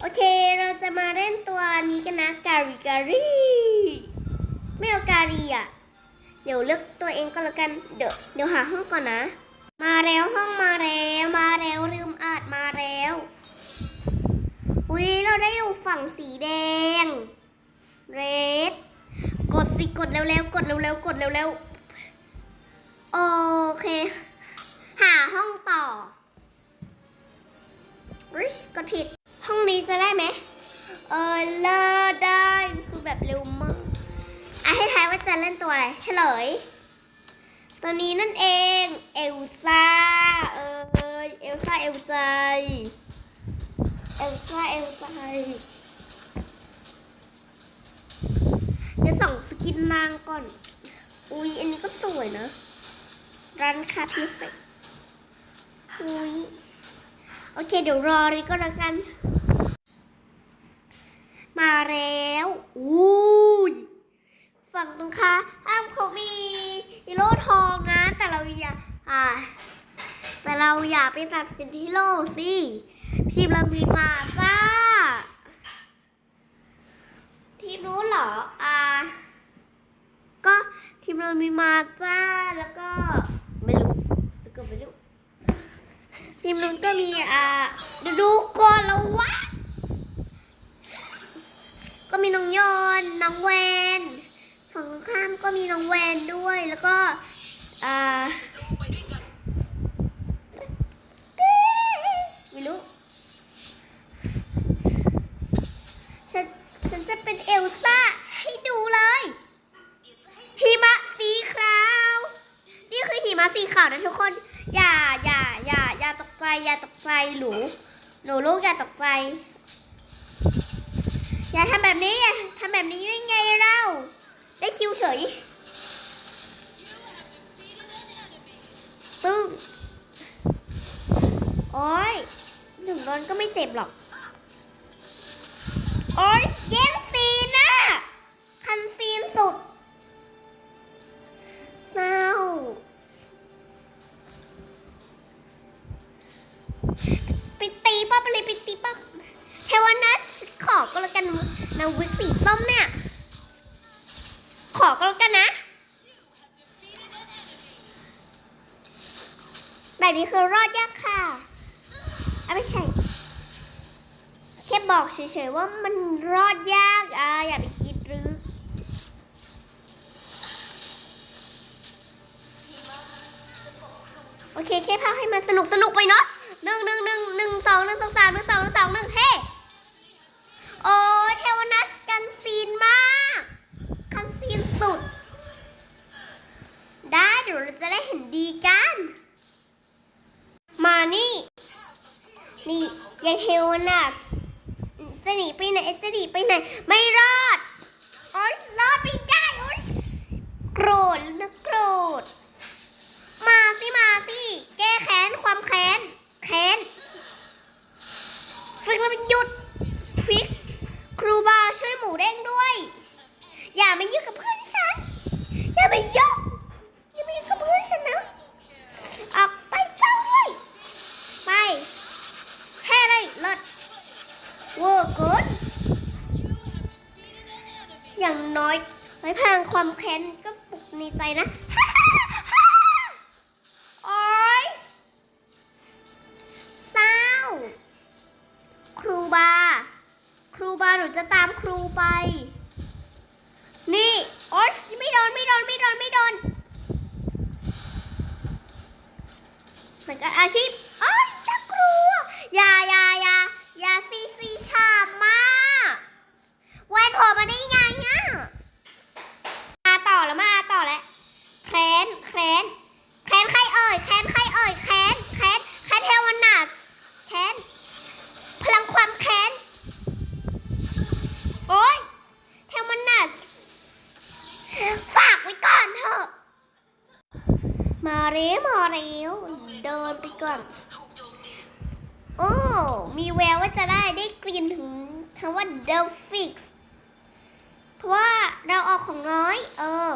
โอเคเราจะมาเล่นตัวนี้กันนะการีการีไม่เอาการีอะ เดี๋ยวเลือกตัวเองก็แล้วกัน เดี๋ยวเดี๋ยวหาห้องก่อนนะ มาแล้วห้องมาแล้วมาแล้วลืมอาดมาแล้วอุ้ยเราได้อยู่ฝั่งสีแดงเรดกดสิกดเร็วๆกดเร็วๆกดเร็วๆ กดผิด ห้องนี้จะได้ไหม เออเลิศได้ คือแบบเร็วมาก อะให้ทายว่าจะเล่นตัวอะไร เฉลย ตัวนี้นั่นเอง เอลซ่า เออเอลซ่า เอลใจ เอลซ่า เอลใจเดี๋ยวส่องสกินนางก่อน อุ๊ยอันนี้ก็สวยนะ ร้านคาพิเศษอุ๊ย โอเค เดี๋ยวรอเลยก็แล้วกัน มาแล้วอุ้ยฝั่งตรงค้าอ้ามเขามีฮีโร่ทองนะ แต่เราอย่าอ่า แต่เราอย่าไปตัดสินที่โลสิทีมเรามีมาจ้า ทีมนู้นเหรอ อ่า ก็ทีมเรามีมาจ้าแล้วก็ไม่รู้แล้วก็ไม่รู้ ทีมนู้นก็มีอ่าดูดูก่อนแล้ววะ ก็มีน้องยอนน้องแวนฝั่งตรงข้ามก็มีน้องแวนด้วยแล้วก็อ่าไม่รู้ฉันฉันจะเป็นเอลซ่าให้ดูเลยหิมะสีขาว นี่คือหิมะสีขาวนะทุกคน อย่าตกใจอย่าตกใจหนูหนูลูกอย่าตกใจ อย่าทำแบบนี้อย่าทำแบบนี้ได้ไงเราได้คิวเฉยตึ้งโอ้ยหนึ่งโดนก็ไม่เจ็บหรอก โอ้ยแย่งซีนะคันซีนสุดเศร้า ไปตีป้อไปเลยไปตีป้อเทวนัสขอก็แล้วกันนะวิกสีส้มเนี่ย ขอก็แล้วกันนะ แบบนี้คือรอดยากค่ะอะไม่ใช่แค่บอกเฉยๆว่ามันรอดยากอะอย่าไปคิดลึกโอเคแค่พาให้มันสนุกสนุกไปเนาะ องหนึ่งสองสามหนึ่งสองหนึ่งสองหนึ่งเฮ้โอ้ยเทวนัสกันซีนมากกันซีนสุด ได้เดี๋ยวเราจะได้เห็นดีกัน มานี่ นี่ยายเทวนัสจะหนีไปไหนจะหนีไปไหน ไม่รอดโอ๊ยรอดไม่ได้โอ๊ยโกรธแล้วนะโกรธมาสิมาสิ แก้แค้นความแค้น แค้น ฟิกแล้วมันหยุดฟิกครูบาช่วยหมูเด้งด้วย อย่ามายุ่งกับเพื่อนฉัน อย่ามายุ่ง นูจะตามครูไป นี่โอ๊ยไม่โดนไม่โดนไม่โดนไม่โดนสังกัดอาชีพโอ๊ยน่ากลัวอย่าอย่าอย่าอย่าซีซีฉาบมาแวนโผล่มาได้ไง แล้วเดินไปก่อนโอ้มีแววว่าจะได้ได้กลิ่นถึงคำว่า The Fix เพราะว่าเราออกของน้อย เออ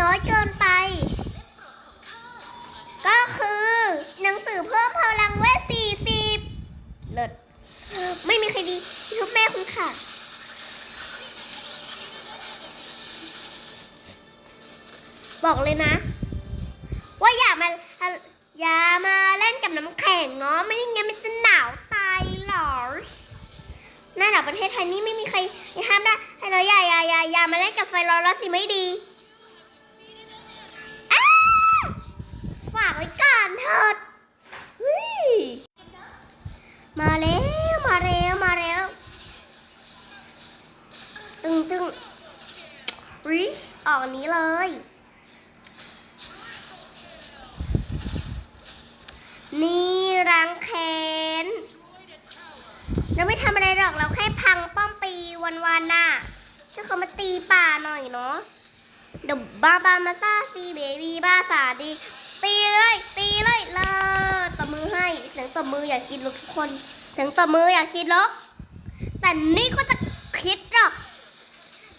น้อยเกินไป ก็คือ หนังสือเพิ่มพลังเวทสี่สิบเลิศไม่มีใครดีทุกแม่คุณค่ะบอกเลยนะ ว่าอย่ามาอย่ามาเล่นกับน้ำแข็งเนาะไม่งั้นมันจะหนาวตายหรอหน้าหนาวประเทศไทยนี่ไม่มีใครห้ามได้ให้เราอย่าอย่าอย่าอย่ามาเล่นกับไฟร้อนแล้วสิไม่ดีฝากไว้ก่อนเถิดมาแล้วมาแล้วมาแล้วตึงตึงริชออกนี้เลย ไม่ทำอะไรหรอกเราแค่พังป้อมปีวันๆน่ะช่วยเขามาตีป่าหน่อยเนาะเดี๋ยวบ้าบามาซาซีเบบีบ้าสาดี ตีเลยตีเลยเลยตบมือให้เสียงตบมืออย่าคิดลกทุกคนเสียงตบมืออย่าคิดลกแต่นี่ก็จะคิดหรอก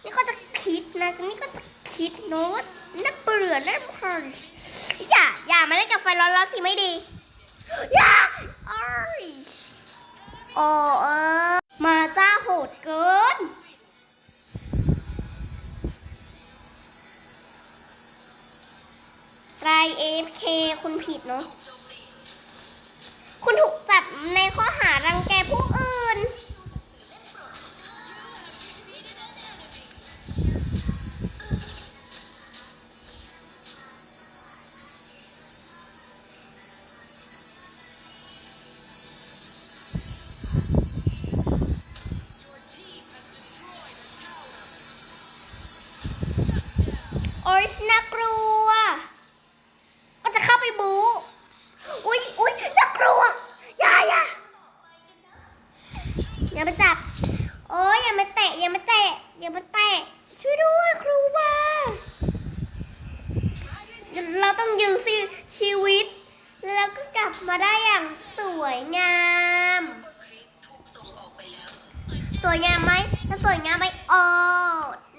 นี่ก็จะคิดนะ นี่ก็จะคิดโน้ตน่าเบื่อน่าพออย่าอย่ามาเล่นกับไฟร้อนๆสิไม่ดีอย่าอ้ย โอ้เออ มาจ้าโหดเกินราย AFK คุณผิดเนาะ คุณถูกจับในข้อหารังแกผู้อื่น โอ้ยน่ากลัว ก็จะเข้าไปบูอุ้ยอุ้ยน่ากลัว อย่าอย่าอย่ามาจับ โอ้ยอย่ามาเตะ อย่ามาเตะ อย่ามาเตะ ช่วยด้วยครูบาเราต้องยื้อชีชีวิต แล้วก็กลับมาได้อย่างสวยงาม สวยงามไหมถ้าสวยงามไหมโอ้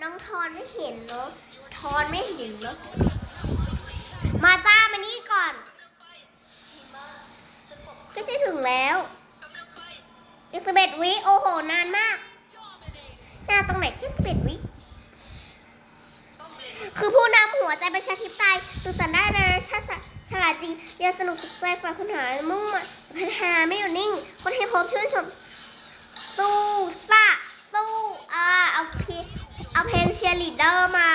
น้องทอนไม่เห็นเนาะ ทอนไม่เห็นเนาะมาจ้ามานี่ก่อน ก็จะถึงแล้วอีกสิบเอ็ดวิโอ้โห นานมาก หน้าตรงไหนที่สิบเอ็ดวิคือผู้นำหัวใจประชาธิปไตยสุสันได้นานาชาติฉลาดจริงเรียนสนุกสุขใจฝ่ายค้นหามุ่งมั่นพัฒนาไม่หยุดนิ่ง คนให้พบชื่นชม สู้ซ่าสู้อ่าเอาเพลงเอาเพลงเชียร์ลีดเดอร์มา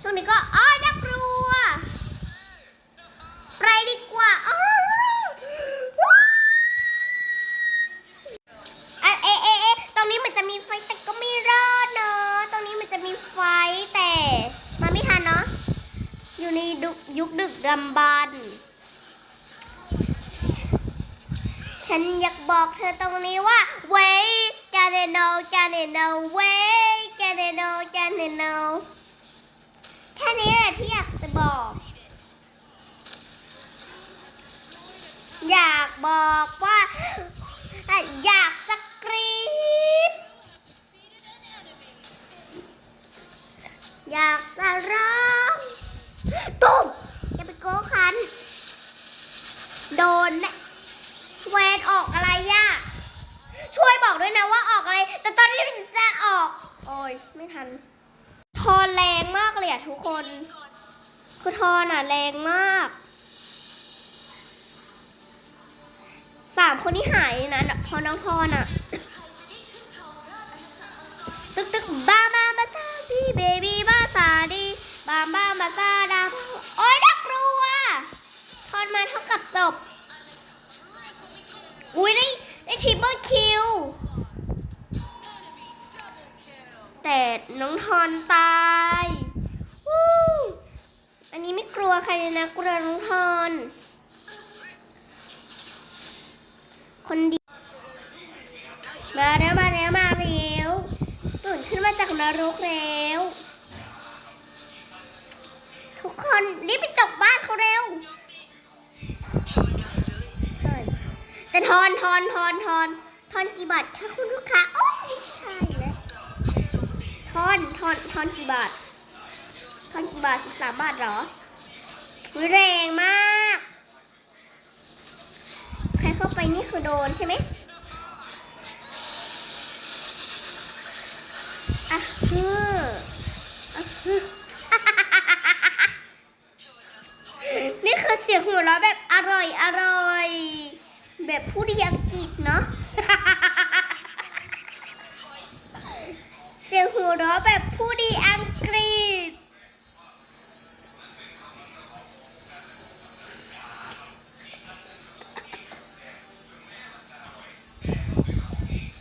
ช่วงนี้ก็อ้อยน่ากลัว ไปดีกว่าอ้าวอะเอเอเอตรงนี้มันจะมีไฟแต่ก็ไม่รอดเนาะ ตรงนี้มันจะมีไฟแต่ มาไม่ทันเนาะ อยู่ในยุคยุคดึกดำบรรพ์ฉันอยากบอกเธอตรงนี้ว่า wait gotta know gotta know wait gotta know gotta know แค่นี้แหละที่อยากจะบอก อยากบอกว่าอยากจะกรี๊ดอยากจะร้องตุ้มอย่าไปโก้คัน โดนแน่แวนออกอะไรย่ะช่วยบอกด้วยนะว่าออกอะไร แต่ตอนนี้มันจะออก โอ้ยไม่ทัน อนแรงมากเลยอะทุกคน คือทอนอะแรงมากสามคนที่หายนะพอน้องทอนอะตึกตึกบ้าบ้ามาซาซีเบบี้บาซาดีบ้าบ้ามาซาดาโอ้ยน่ากลัวทอนมาเท่ากับจบ อุ้ยได้ แต่น้องทอนตายอันนี้ไม่กลัวใครเลยนะกลัวน้องทอน คนดี มาแล้วมาแล้วมาแล้วตื่นขึ้นมาจากนรกแล้ว ทุกคนรีบไปจบบ้านเขาเร็วแต่ทอนทอนทอนทอนทอนกี่บาทคะคุณลูกค้า โอ้ไม่ใช่ อนทอนทอนกี่บาททอนกี่บาทสิบสามบาทหรอแรงมาก ใครเข้าไปนี่คือโดนใช่ไหมอะฮืออนี่คือเสียงหัวเราะแบบอร่อยอร่อย แบบผู้ดีอังกฤษเนาะ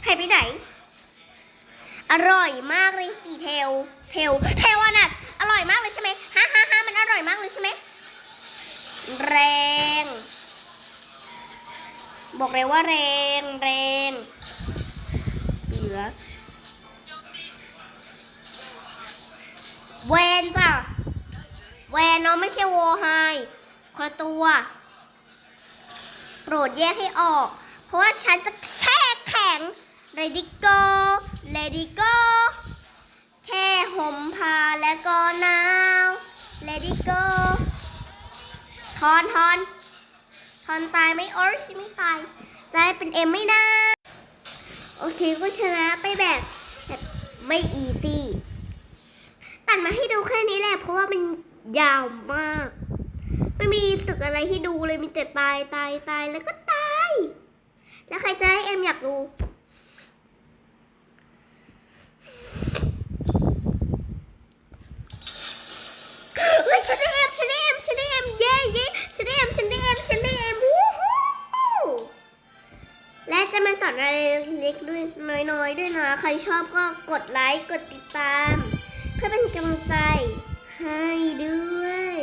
หายไปไหน อร่อยมากเลยสีเทล เทล เทลอะนัทอร่อยมากเลยใช่ไหมฮ่าฮ่าฮ่ามันอร่อยมากเลยใช่ไหม แรง บอกเลยว่าแรงแรงเสือเวนจ้ะเวนเนาะไม่ใช่โวไฮคนตัว โปรดแยกให้ออก ราะว่าฉันจะแช่แข็ง Ready go Ready go แค่ห่มผ้าแล้วก็หนาว Ready go ทอนทอนทอนตายไหมโอร์ชไม่ตาย จะได้เป็นเอ็มไม่ได้โอเคก็ชนะไปแบบแบบไม่อีซี่ตัดมาให้ดูแค่นี้แหละเพราะว่ามันยาวมาก ไม่มีสึกอะไรให้ดูเลยมีแต่ตายตายตายแล้วก็ แล้วใครจะได้เอ็มอยากดูเฮ้ยฉันได้เอ็มฉันได้เอ็มฉันได้เอ็มเย้เย้ฉันได้เอ็มฉันได้เอ็มฉันได้เอ็มวู้ฮู้และจะมาสอนอะไรเล็กด้วยน้อยๆด้วยนะใครชอบก็กดไลค์กดติดตาม เพื่อเป็นกำลังใจให้ด้วย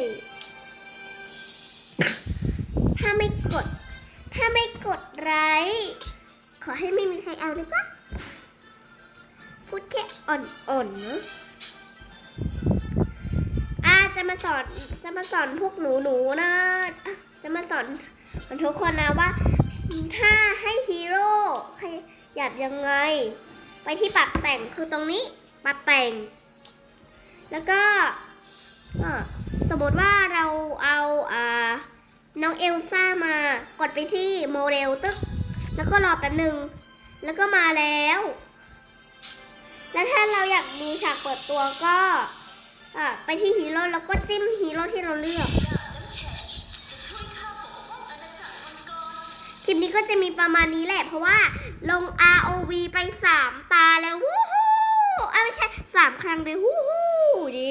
ถ้าไม่กด ถ้าไม่กดไลค์ขอให้ไม่มีใครเอานะจ๊ะ พูดแค่อ่อนๆนะอาจะมาสอนจะมาสอนพวกหนูหนูๆนะ จะมาสอนทุกคนนะว่า ถ้าให้ฮีโร่ใครอยากยังไง ไปที่ปรับแต่งคือตรงนี้ปรับแต่ง แล้วก็สมมติว่าเราเอาอ่า น้องเอลซ่ามากดไปที่โมเดลตึก แล้วก็รอแป๊บหนึ่งแล้วก็มาแล้ว แล้วถ้าเราอยากดูฉากเปิดตัวก็อะไปที่ฮีโร่แล้วก็จิ้มฮีโร่ที่เราเลือก คลิปนี้ก็จะมีประมาณนี้แหละ เพราะว่าลง ROV ไป 3 ตาแล้ว วู้ฮู้อ้ยไม่ใช่ 3 ครั้งเลย วู้ฮู้ดี